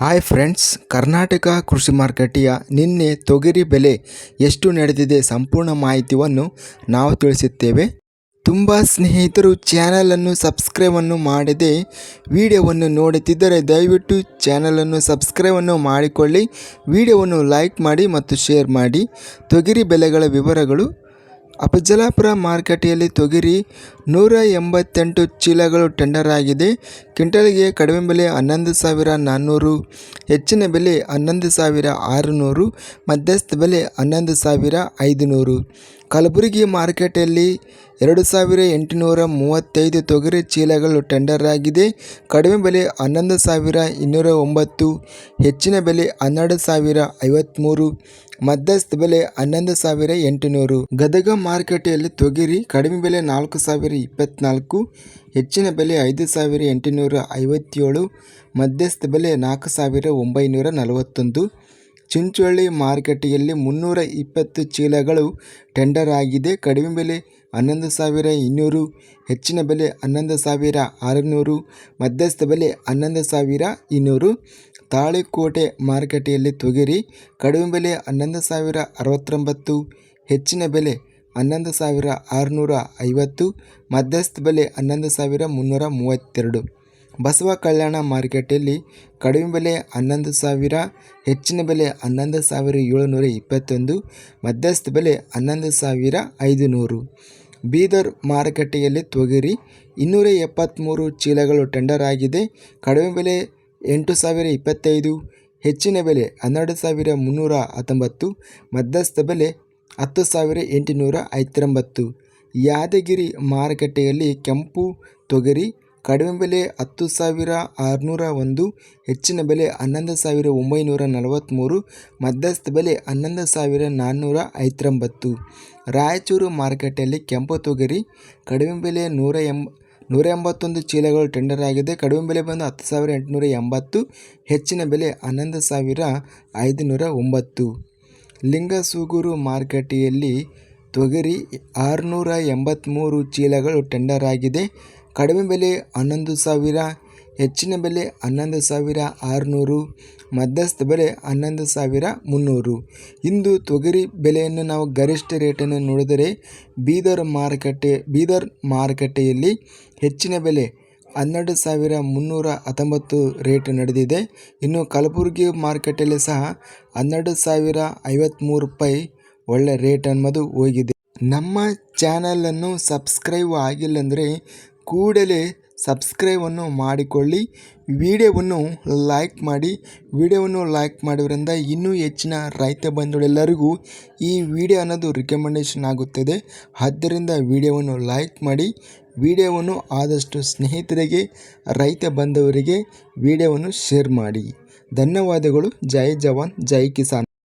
Hi friends Karnataka ಕೃಷಿ ಮಾರುಕಟ್ಟೆಯ ನಿನ್ನೆ ತೊಗರಿ ಬೆಲೆ ಎಷ್ಟು ನಡೆದಿದೆ ಸಂಪೂರ್ಣ ಮಾಹಿತಿಯನ್ನು ನಾವು ತಿಳಿಸುತ್ತೇವೆ. ತುಂಬ ಸ್ನೇಹಿತರು ಚಾನಲನ್ನು ಸಬ್ಸ್ಕ್ರೈಬನ್ನು ಮಾಡದೆ ವಿಡಿಯೋವನ್ನು ನೋಡುತ್ತಿದ್ದರೆ ದಯವಿಟ್ಟು ಚಾನಲನ್ನು ಸಬ್ಸ್ಕ್ರೈಬನ್ನು ಮಾಡಿಕೊಳ್ಳಿ. ವಿಡಿಯೋವನ್ನು ಲೈಕ್ ಮಾಡಿ ಮತ್ತು ಶೇರ್ ಮಾಡಿ. ತೊಗರಿ ಬೆಲೆಗಳ ವಿವರಗಳು ಅಫಜಲಾಪುರ ಮಾರುಕಟ್ಟೆಯಲ್ಲಿ ತೊಗರಿ ನೂರ ಎಂಬತ್ತೆಂಟು ಚೀಲಗಳು ಟೆಂಡರ್ ಆಗಿದೆ. ಕ್ವಿಂಟಲ್ಗೆ ಕಡಿಮೆ ಬೆಲೆ ಹನ್ನೊಂದು ಸಾವಿರ ನಾನ್ನೂರು, ಹೆಚ್ಚಿನ ಬೆಲೆ ಹನ್ನೊಂದು ಸಾವಿರ ಆರುನೂರು, ಮಧ್ಯಸ್ಥ ಬೆಲೆ ಹನ್ನೊಂದು ಸಾವಿರ ಐದುನೂರು. ಕಲಬುರಗಿ ಮಾರುಕಟ್ಟೆಯಲ್ಲಿ ಎರಡು ಸಾವಿರ ಎಂಟುನೂರ ಮೂವತ್ತೈದು ತೊಗರಿ ಚೀಲಗಳು ಟೆಂಡರ್ ಆಗಿದೆ. ಕಡಿಮೆ ಬೆಲೆ ಹನ್ನೊಂದು ಸಾವಿರ ಇನ್ನೂರ ಒಂಬತ್ತು, ಹೆಚ್ಚಿನ ಬೆಲೆ ಹನ್ನೆರಡು ಸಾವಿರ ಐವತ್ತ್ಮೂರು ಮಧ್ಯಸ್ಥ ಬೆಲೆ ಹನ್ನೊಂದು ಸಾವಿರ ಎಂಟುನೂರು. ಗದಗ ಮಾರುಕಟ್ಟೆಯಲ್ಲಿ ತೊಗರಿ ಕಡಿಮೆ ಬೆಲೆ ನಾಲ್ಕು ಸಾವಿರ ಇಪ್ಪತ್ತ್ನಾಲ್ಕು ಹೆಚ್ಚಿನ ಬೆಲೆ ಐದು ಸಾವಿರ ಎಂಟುನೂರ ಐವತ್ತೇಳು, ಮಧ್ಯಸ್ಥ ಬೆಲೆ ನಾಲ್ಕು ಸಾವಿರ ಒಂಬೈನೂರ ನಲವತ್ತೊಂದು. ಚಿಂಚೋಳ್ಳಿ ಮಾರುಕಟ್ಟೆಯಲ್ಲಿ ಮುನ್ನೂರ ಇಪ್ಪತ್ತು ಚೀಲಗಳು ಟೆಂಡರ್ ಆಗಿದೆ. ಕಡಿಮೆ ಬೆಲೆ ಹನ್ನೊಂದು ಸಾವಿರ ಇನ್ನೂರು, ಹೆಚ್ಚಿನ ಬೆಲೆ ಹನ್ನೊಂದು ಸಾವಿರ ಆರುನೂರು, ಮಧ್ಯಸ್ಥ ಬೆಲೆ ಹನ್ನೊಂದು ಸಾವಿರ ಇನ್ನೂರು. ತಾಳಿಕೋಟೆ ಮಾರುಕಟ್ಟೆಯಲ್ಲಿ ತೊಗರಿ, ಕಡಿಮೆ ಬೆಲೆ ಹನ್ನೊಂದು ಸಾವಿರ ಅರವತ್ತೊಂಬತ್ತು, ಹೆಚ್ಚಿನ ಬೆಲೆ ಹನ್ನೊಂದು ಸಾವಿರ ಆರುನೂರ ಐವತ್ತು, ಮಧ್ಯಸ್ಥ ಬೆಲೆ ಹನ್ನೊಂದು ಸಾವಿರ ಮುನ್ನೂರ ಮೂವತ್ತೆರಡು. ಬಸವ ಕಲ್ಯಾಣ ಮಾರುಕಟ್ಟೆಯಲ್ಲಿ ಕಡಿಮೆ ಬೆಲೆ ಹನ್ನೊಂದು ಸಾವಿರ, ಹೆಚ್ಚಿನ ಬೆಲೆ ಹನ್ನೊಂದು ಸಾವಿರ ಏಳುನೂರ ಇಪ್ಪತ್ತೊಂದು, ಮಧ್ಯಸ್ಥ ಬೆಲೆ ಹನ್ನೊಂದು ಸಾವಿರ ಐದು ನೂರು ಬೀದರ್ ಮಾರುಕಟ್ಟೆಯಲ್ಲಿ ತೊಗರಿ ಇನ್ನೂರ ಎಪ್ಪತ್ತ್ಮೂರು ಚೀಲಗಳು ಟೆಂಡರ್ ಆಗಿದೆ. ಕಡಿಮೆ ಬೆಲೆ ಎಂಟು ಸಾವಿರ ಇಪ್ಪತ್ತೈದು, ಹೆಚ್ಚಿನ ಬೆಲೆ ಹನ್ನೆರಡು ಸಾವಿರ ಮುನ್ನೂರ ಹತ್ತೊಂಬತ್ತು, ಮಧ್ಯಸ್ಥ ಬೆಲೆ ಹತ್ತು ಸಾವಿರ ಎಂಟುನೂರ ಐವತ್ತೊಂಬತ್ತು. ಯಾದಗಿರಿ ಮಾರುಕಟ್ಟೆಯಲ್ಲಿ ಕೆಂಪು ತೊಗರಿ ಕಡಿಮೆ ಬೆಲೆ ಹತ್ತು ಸಾವಿರ ಆರುನೂರ ಒಂದು, ಹೆಚ್ಚಿನ ಬೆಲೆ ಹನ್ನೊಂದು ಸಾವಿರ ಒಂಬೈನೂರ ನಲವತ್ತ್ಮೂರು ಮಧ್ಯಸ್ಥ ಬೆಲೆ ಹನ್ನೊಂದು ಸಾವಿರ ನಾನ್ನೂರ ಐವತ್ತೊಂಬತ್ತು. ರಾಯಚೂರು ಮಾರುಕಟ್ಟೆಯಲ್ಲಿ ಕೆಂಪು ತೊಗರಿ, ಕಡಿಮೆ ಬೆಲೆ ನೂರ ಎಂಬ ನೂರ ಎಂಬತ್ತೊಂದು ಚೀಲಗಳು ಟೆಂಡರ್ ಆಗಿದೆ. ಕಡಿಮೆ ಬೆಲೆ ಬಂದು ಹತ್ತು ಸಾವಿರ ಎಂಟುನೂರ ಎಂಬತ್ತು, ಹೆಚ್ಚಿನ ಬೆಲೆ ಹನ್ನೊಂದು ಸಾವಿರ ಐದುನೂರ ಒಂಬತ್ತು. ಲಿಂಗಸೂಗೂರು ಮಾರುಕಟ್ಟೆಯಲ್ಲಿ ತೊಗರಿ ಆರುನೂರ ಎಂಬತ್ತ್ಮೂರು ಚೀಲಗಳು ಟೆಂಡರ್ ಆಗಿದೆ. ಕಡಿಮೆ ಬೆಲೆ ಹನ್ನೊಂದು ಸಾವಿರ, ಹೆಚ್ಚಿನ ಬೆಲೆ ಹನ್ನೊಂದು ಸಾವಿರ ಆರುನೂರು, ಮಧ್ಯಸ್ಥ ಬೆಲೆ ಹನ್ನೊಂದು ಸಾವಿರ ಮುನ್ನೂರು. ಇಂದು ತೊಗರಿ ಬೆಲೆಯನ್ನು ನಾವು ಗರಿಷ್ಠ ರೇಟನ್ನು ನೋಡಿದರೆ ಬೀದರ್ ಮಾರುಕಟ್ಟೆ, ಬೀದರ್ ಮಾರುಕಟ್ಟೆಯಲ್ಲಿ ಹೆಚ್ಚಿನ ಬೆಲೆ ಹನ್ನೆರಡು ಸಾವಿರ ಮುನ್ನೂರ ಹತ್ತೊಂಬತ್ತು ರೇಟ್ ನಡೆದಿದೆ. ಇನ್ನು ಕಲಬುರಗಿ ಮಾರುಕಟ್ಟೆಯಲ್ಲಿ ಸಹ ಹನ್ನೆರಡು ಸಾವಿರ ಐವತ್ತ್ಮೂರು ರೂಪಾಯಿ ಒಳ್ಳೆ ರೇಟ್ ಅನ್ನೋದು ಹೋಗಿದೆ. ನಮ್ಮ ಚಾನಲನ್ನು ಸಬ್ಸ್ಕ್ರೈಬ್ ಆಗಿಲ್ಲಂದರೆ ಕೂಡಲೇ ಸಬ್ಸ್ಕ್ರೈಬನ್ನು ಮಾಡಿಕೊಳ್ಳಿ. ವಿಡಿಯೋವನ್ನು ಲೈಕ್ ಮಾಡಿ. ವಿಡಿಯೋವನ್ನು ಲೈಕ್ ಮಾಡೋದ್ರಿಂದ ಇನ್ನೂ ಹೆಚ್ಚಿನ ರೈತ ಬಂಧುಗಳೆಲ್ಲರಿಗೂ ಈ ವಿಡಿಯೋ ಅನ್ನೋದು ರಿಕಮೆಂಡೇಷನ್ ಆಗುತ್ತದೆ. ಆದ್ದರಿಂದ ವಿಡಿಯೋವನ್ನು ಲೈಕ್ ಮಾಡಿ. ವಿಡಿಯೋವನ್ನು ಆದಷ್ಟು ಸ್ನೇಹಿತರಿಗೆ, ರೈತ ಬಂಧುವರಿಗೆ ವಿಡಿಯೋವನ್ನು ಶೇರ್ ಮಾಡಿ. ಧನ್ಯವಾದಗಳು. ಜೈ ಜವಾನ್. ಜೈ ಕಿಸಾನ್.